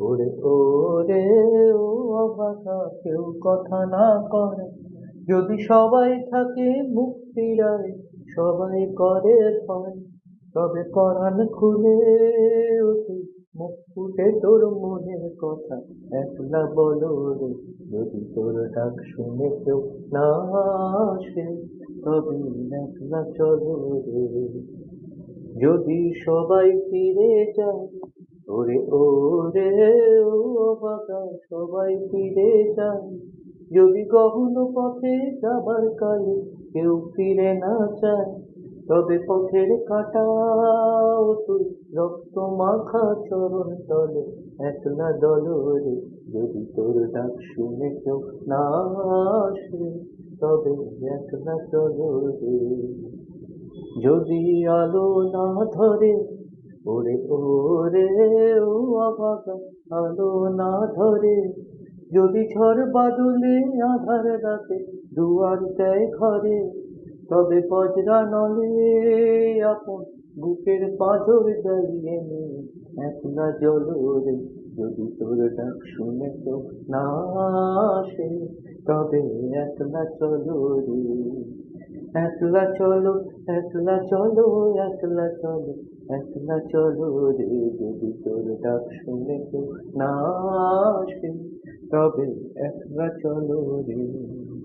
ওরে ওরে, ও অবাকা কেউ কথা না করে। যদি সবাই থাকে মুখ ফিরায় সবাই করে ভয়, তবে পরাণ খুলে ওঠে। মুখ ফুটে তোর মনের কথা, একলা বলো রে। যদি তোর ডাক শুনে কেউ না আসে, তবে একলা চলো রে। যদি সবাই ফিরে যায় ওরে ওরে, ও বাবা সবাই ফিরে যায় যদি গহন পথে যাবার কালে কেউ ফিরে না চায়, তবে পথের কাটা তুই রক্ত মাখা চরণ তলে একলা দলরে। যদি তোর ডাক শুনে কেউ না আসে, তবে একলা চলো রে যদি আলো না ধরে ওরে ওরে, ও অবাক আলো না ধরে। যদি ঝড় বাদলে আধার রাতে দুয়ার দেয় ঘরে তবে বজরা নলে আপন বুকের পাঁজর দাঁড়িয়ে নেই। একলা জলরে যদি তোর ডাক শুনে তো না আসে, তবে একলা চলো রে। একলা চলো একলা চলো একলা চলো একলা চলো রে। যদি তোর ডাক শুনে তো না আসে, তবে একলা চলো রে।